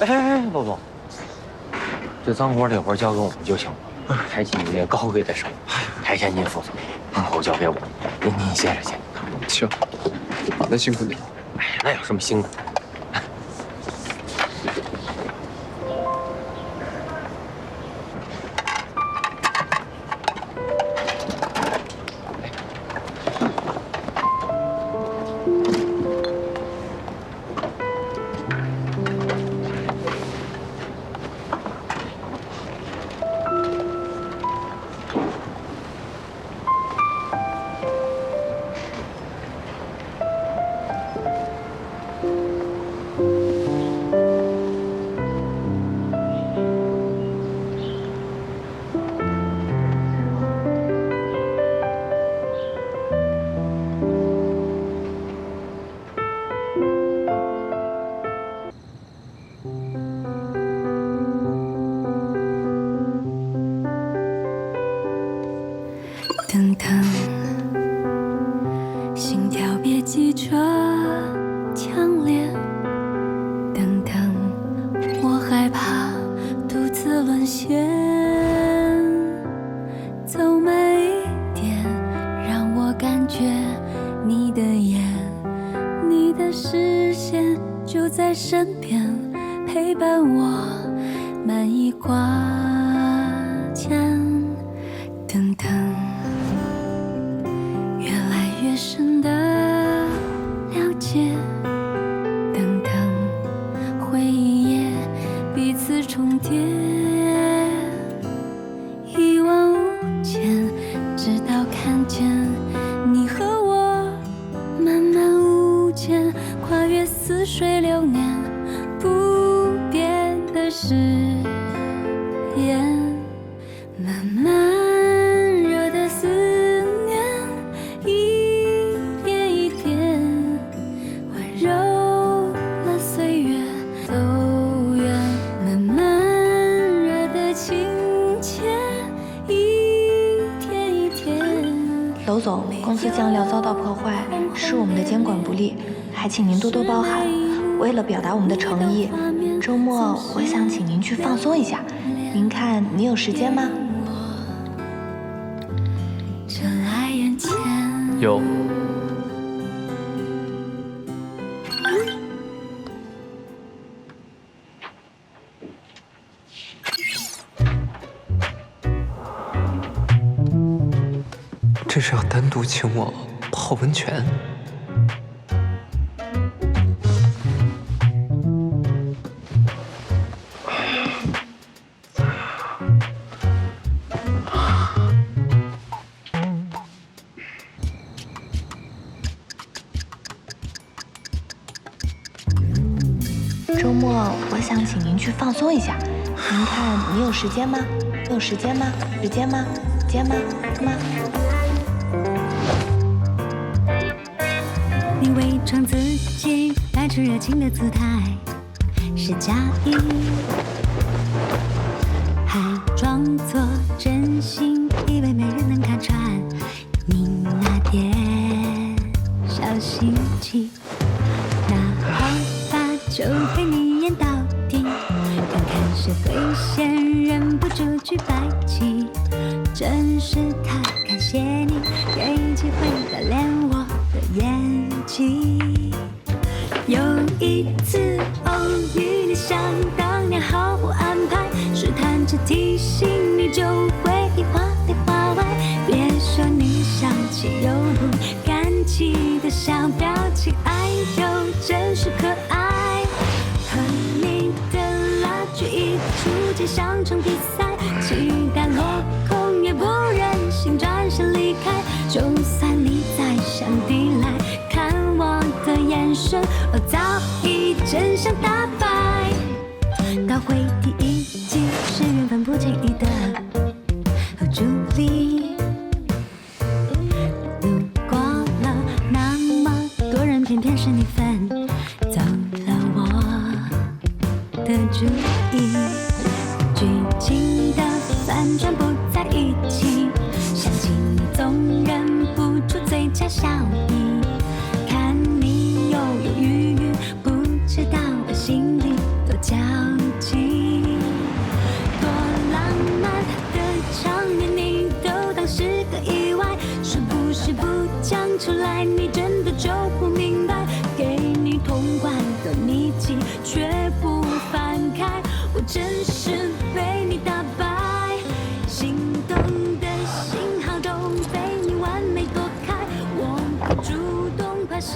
哎哎哎，老总，这脏活累活交给我们就行了，抬起你那高贵的手，台下您负责，幕后交给我，您您歇着去。行，那，辛苦你了。哎，那有什么辛苦？跳别急着强烈。等等，我害怕独自沦陷。走慢一点，让我感觉你的眼，你的视线就在身边，陪伴我慢一挂总，公司酱料遭到破坏，是我们的监管不力，还请您多多包涵。为了表达我们的诚意，周末我想请您去放松一下。您看，您有时间吗？有，这是要单独请我泡温泉？周末我想请您去放松一下。您看，你有时间吗？有时间吗？时间吗？时间吗？吗？伪装自己，摆出热情的姿态，是假意，还装作真心，以为没人能看穿你那点小心机。那好吧，就陪你演到底，看看谁会先忍不住去白旗。真是着提醒你就会话里话外。别说你笑起有不敢气的小表情，哎呦，真是可爱。和你的拉锯一触即像场比赛，期待落空也不忍心转身离开。就算你在山底来看我的眼神，我早已真相大白。的注意剧情的反转不在一起想起你总忍不住嘴角笑意看你犹犹豫豫不知道我心里多焦急多浪漫的场面你都当是个意外是不是不讲出来你真的就不明真实